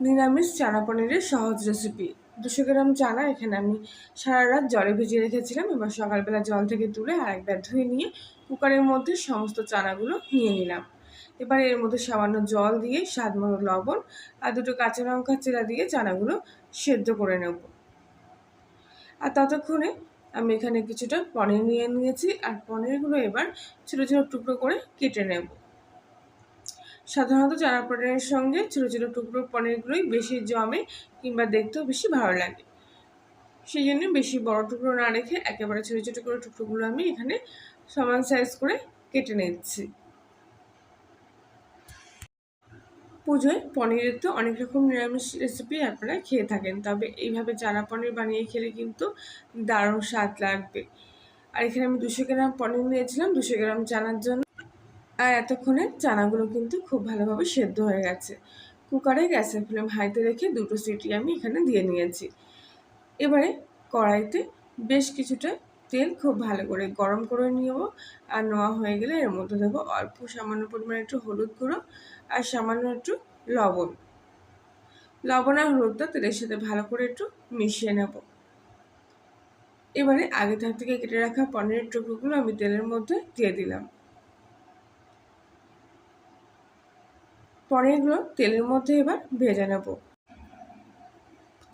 নিরামিষ চানা পনিরের সহজ রেসিপি দুশো গ্রাম চানা এখানে আমি সারা রাত জলে ভিজিয়ে রেখেছিলাম। এবার সকালবেলা জল থেকে তুলে আর একবার ধুয়ে নিয়ে কুকারের মধ্যে সমস্ত চানাগুলো নিয়ে নিলাম। এবার এর মধ্যে সামান্য জল দিয়ে স্বাদ মতো লবণ আর দুটো কাঁচা লঙ্কা চেরা দিয়ে চানাগুলো সেদ্ধ করে নেব। আর ততক্ষণে আমি এখানে কিছুটা পনির নিয়ে নিয়েছি। আর পনিরগুলো এবার ছোটো ছোটো টুকরো করে কেটে নেব। সাধারণত চানা পনিরের সঙ্গে ছোটো ছোটো টুকরো পনিরগুলোই বেশি জমে কিংবা দেখতেও বেশি ভালো লাগে। সেই জন্য বেশি বড় টুকরো না রেখে একেবারে ছোটো ছোটো করে টুকরোগুলো আমি এখানে সমান সাইজ করে কেটে নিচ্ছি। পুজোয় পনিরের তো অনেক রকম নিরামিষ রেসিপি আপনারা খেয়ে থাকেন, তবে এইভাবে চানা পনির বানিয়ে খেলে কিন্তু দারুণ স্বাদ লাগবে। আর এখানে আমি দুশো গ্রাম পনির নিয়েছিলাম, দুশো গ্রাম চানার জন্য আর এতক্ষণে চানাগুলো কিন্তু খুব ভালোভাবে সেদ্ধ হয়ে গেছে। কুকারে গ্যাসের ফ্লেম হাইতে রেখে দুটো সিটি আমি এখানে দিয়ে নিয়েছি। এবারে কড়াইতে বেশ কিছুটা তেল খুব ভালো করে গরম করে নেব আর নেওয়া হয়ে গেলে এর মধ্যে দেবো অল্প সামান্য পরিমাণে একটু হলুদ গুঁড়ো আর সামান্য একটু লবণ। লবণ আর হলুদটা তেলের সাথে ভালো করে একটু মিশিয়ে নেব। এবারে আগে থাক থেকে কেটে রাখা পনিরের টুকরোগুলো আমি তেলের মধ্যে দিয়ে দিলাম। পনিরগুলো তেলের মধ্যে এবার ভেজে নেব।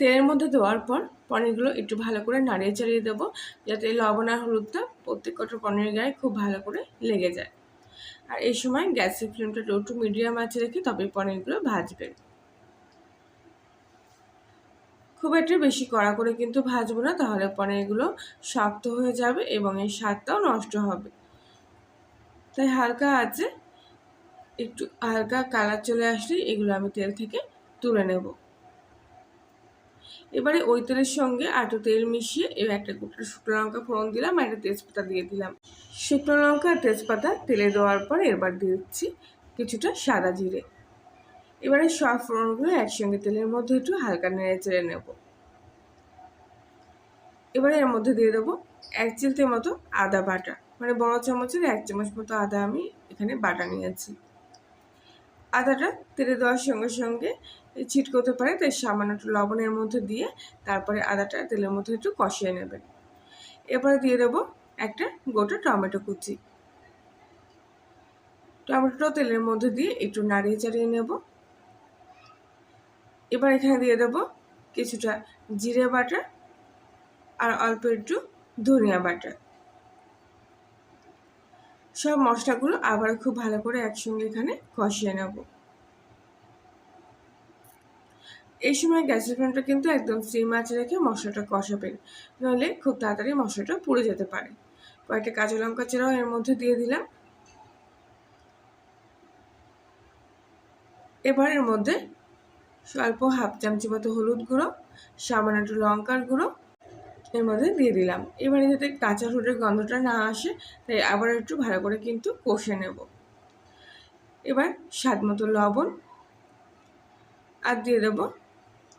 তেলের মধ্যে দেওয়ার পর পনিরগুলো একটু ভালো করে নাড়িয়ে চাড়িয়ে দেবো, যাতে লবণ আর হলুদটা প্রত্যেক কটা পনিরের গায়ে খুব ভালো করে লেগে যায়। আর এই সময় গ্যাসের ফ্লেমটা লো টু মিডিয়াম আছে রেখে তবে পনিরগুলো ভাজবে। খুব একটা বেশি কড়া করে কিন্তু ভাজবো না, তাহলে পনিরগুলো শক্ত হয়ে যাবে এবং এর স্বাদটাও নষ্ট হবে। তাই হালকা আছে একটু হালকা কালার চলে আসলে এগুলো আমি তেল থেকে তুলে নেব। এবারে ওই তেলের সঙ্গে আটো তেল মিশিয়ে এবার একটা গোটা শুকনো লঙ্কা ফোড়ন দিলাম আর একটা তেজপাতা দিয়ে দিলাম। শুকনো লঙ্কা আর তেজপাতা তেলে দেওয়ার পর এবার দিচ্ছি কিছুটা সাদা জিরে। এবারে সব ফোড়নগুলো একসঙ্গে তেলের মধ্যে একটু হালকা নেড়ে চেড়ে নেব। এবারে এর মধ্যে দিয়ে দেবো এক চিলতে মতো আদা বাটা। মানে বড় চামচের এক চামচ মতো আদা আমি এখানে বাটা নিয়েছি। আদাটা তেলে দেওয়ার সঙ্গে সঙ্গে ছিটকোতে পারে, তাই সামান্য একটু লবণের মধ্যে দিয়ে তারপরে আদাটা তেলের মধ্যে একটু কষিয়ে নেবেন। এরপরে দিয়ে দেবো একটা গোটা টমেটো কুচি। টমেটোটা তেলের মধ্যে দিয়ে একটু নাড়িয়ে চাড়িয়ে নেব। এবার এখানে দিয়ে দেব কিছুটা জিরে বাটা আর অল্প একটু ধনিয়া বাটা। সব মশলাগুলো আবার খুব ভালো করে একসঙ্গে এখানে কষিয়ে নেব। এই সময় গ্যাসের ফ্লেমটা কিন্তু একদম সিম আঁচে রেখে মশলাটা কষাবেন, নাহলে খুব তাড়াতাড়ি মশলাটা পুড়ে যেতে পারে। কয়েকটা কাঁচা লঙ্কা চেরাও এর মধ্যে দিয়ে দিলাম। এবার এর মধ্যে স্বল্প হাফ চামচি মতো হলুদ গুঁড়ো, সামান্য একটু লঙ্কার গুঁড়ো এর মধ্যে দিয়ে দিলাম। এবারে যাতে কাঁচা রুটের গন্ধটা না আসে, তাই আবার একটু ভালো করে কিন্তু কষে নেব। এবার স্বাদ মতো লবণ আর দিয়ে দেবো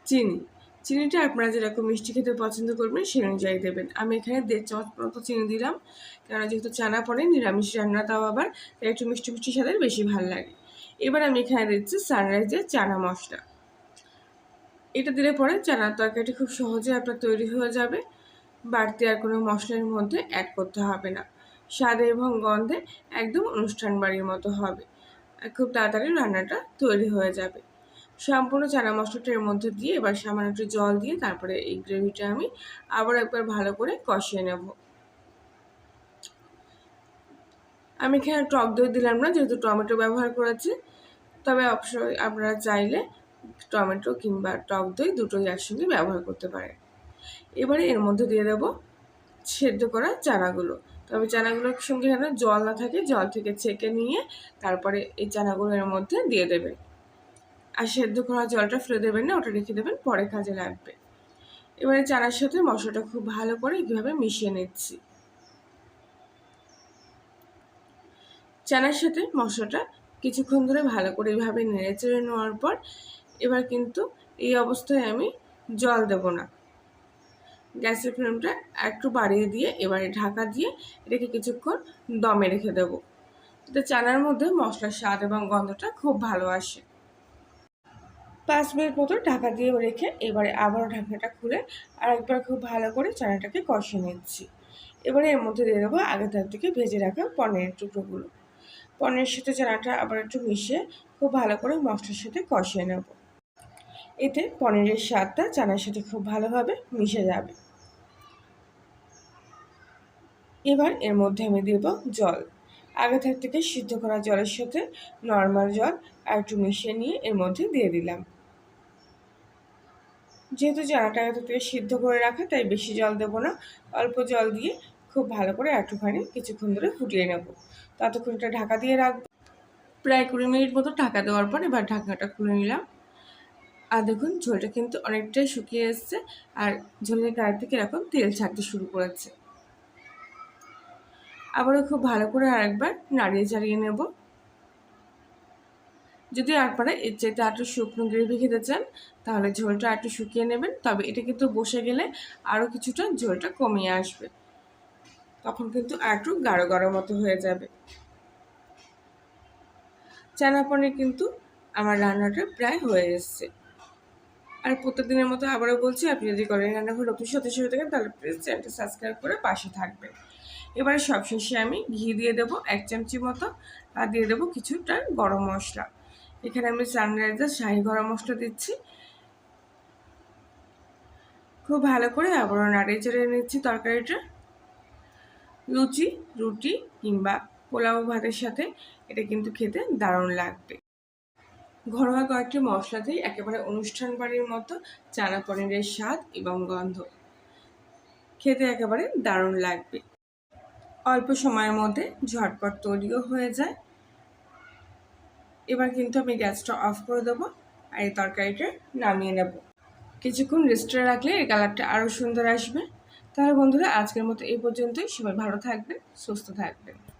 চিনি। চিনিটা আপনারা যেরকম মিষ্টি খেতে পছন্দ করবেন সে অনুযায়ী দেবেন। আমি এখানে দেড় চামচ মতো চিনি দিলাম, কেননা যেহেতু চানা পরে নিরামিষ রান্না তাও আবার, তাই একটু মিষ্টি মিষ্টি সাথে বেশি ভালো লাগে। এবার আমি এখানে দিচ্ছি সানরাইজের চানা মশলা। এটা দিলে পরে চানার তরকারিটি খুব সহজে আপনার তৈরি হয়ে যাবে। বাড়তি আর কোনো মশলার মধ্যে অ্যাড করতে হবে না। স্বাদে এবং গন্ধে একদম অনুষ্ঠান বাড়ির মতো হবে। খুব তাড়াতাড়ি রান্নাটা তৈরি হয়ে যাবে। সম্পূর্ণ চানা মশলাটা এর মধ্যে দিয়ে এবার সামান্য একটু জল দিয়ে তারপরে এই গ্রেভিটা আমি আবার একবার ভালো করে কষিয়ে নেব। আমি এখানে টক দই দিলাম না, যেহেতু টমেটো ব্যবহার করেছি। তবে অবশ্যই আপনারা চাইলে টমেটো কিংবা টক দই দুটোই একসঙ্গে ব্যবহার করতে পারেন। এবারে এর মধ্যে দিয়ে দেবো সেদ্ধ করা চানাগুলো। তবে চানাগুলোর সঙ্গে যেন জল না থাকে, জল থেকে ছেঁকে নিয়ে তারপরে এই চানাগুলো এর মধ্যে দিয়ে দেবেন। আর সেদ্ধ করা জলটা ফেলে দেবেন না, ওটা রেখে দেবেন, পরে কাজে লাগবে। এবারে চানার সাথে মশলাটা খুব ভালো করে কীভাবে মিশিয়ে নিচ্ছি। চানার সাথে মশলাটা কিছুক্ষণ ধরে ভালো করে এইভাবে নেড়ে চেড়ে নেওয়ার পর এবার কিন্তু এই অবস্থায় আমি জল দেব না। গ্যাসের ফ্লেমটা একটু বাড়িয়ে দিয়ে এবারে ঢাকা দিয়ে রেখে কিছুক্ষণ দমে রেখে দেবো। এতে চানার মধ্যে মশলার স্বাদ এবং গন্ধটা খুব ভালো আসে। পাঁচ মিনিট মতো ঢাকা দিয়ে রেখে এবারে আবারও ঢাকনাটা খুলে আরেকবার খুব ভালো করে চানাটাকে কষিয়ে নিচ্ছি। এবারে এর মধ্যে দিয়ে দেবো আগে তার থেকে ভেজে রাখা পনিরের টুকরোগুলো। পনিরের সাথে চানাটা আবার একটু মিশিয়ে খুব ভালো করে মশলার সাথে কষিয়ে নেব। এতে পনিরের স্বাদটা চানার সাথে খুব ভালোভাবে মিশে যাবে। এবার এর মধ্যে আমি দেব জল। আগে থাক থেকে সিদ্ধ করা জলের সাথে নর্মাল জল আর একটু মিশিয়ে নিয়ে এর মধ্যে দিয়ে দিলাম। যেহেতু চানাটা আগে থেকে সিদ্ধ করে রাখা, তাই বেশি জল দেবো না। অল্প জল দিয়ে খুব ভালো করে একটুখানি কিছুক্ষণ ধরে ফুটিয়ে নেব। ততক্ষণ এটা ঢাকা দিয়ে রাখব। প্রায় কুড়ি মিনিট মতো ঢাকা দেওয়ার পর এবার ঢাকাটা খুলে নিলাম। আর দেখুন, ঝোলটা কিন্তু অনেকটাই শুকিয়ে এসছে আর ঝোলের গায়ে থেকে এরকম তেল ছাড়তে শুরু করেছে। আবারও খুব ভালো করে আরেকবার নাড়িয়ে চাড়িয়ে নেব। যদি আপনারা এর চাইতে একটু শুকনো গ্রেভি খেতে চান, তাহলে ঝোলটা একটু শুকিয়ে নেবেন, তবে এটা কিন্তু বসে গেলে আরও কিছুটা ঝোলটা কমিয়ে আসবে। তখন কিন্তু আর একটু গাঢ় গাঢ় মতো হয়ে যাবে। চানা পনির কিন্তু আমার রান্নাটা প্রায় হয়ে এসছে। আর প্রত্যেকদিনের মতো আবারও বলছি, আপনি যদি করেন রান্নাঘর নতুন সদস্য হয়ে থাকেন, তাহলে প্লিজ চ্যানেলটা সাবস্ক্রাইব করে পাশে থাকবেন। এবারে সবশেষে আমি ঘি দিয়ে দেবো এক চামচি মতো, আর দিয়ে দেবো কিছুটা গরম মশলা। এখানে আমি সানরাইজার শাহি গরম মশলা দিচ্ছি। খুব ভালো করে আবারও নাড়িয়ে চেড়ে নিচ্ছি তরকারিটা। লুচি, রুটি কিংবা পোলাও ভাতের সাথে, এটা কিন্তু খেতে দারুণ লাগবে। ঘরোয়া কয়েকটি মশলাতেই একেবারে অনুষ্ঠান বাড়ির মতো চানা পনিরের স্বাদ এবং গন্ধ। খেতে একেবারে দারুণ লাগবে। অল্প সময়ের মধ্যে ঝটপট তৈরিও হয়ে যায়। এবার কিন্তু আমি গ্যাসটা অফ করে দেবো আর এই তরকারিটা নামিয়ে নেব। কিছুক্ষণ রেস্টে রাখলে এই কালারটা আরও সুন্দর আসবে। তাহলে বন্ধুরা, আজকের মতো এই পর্যন্তই। সবাই ভালো থাকবেন, সুস্থ থাকবেন।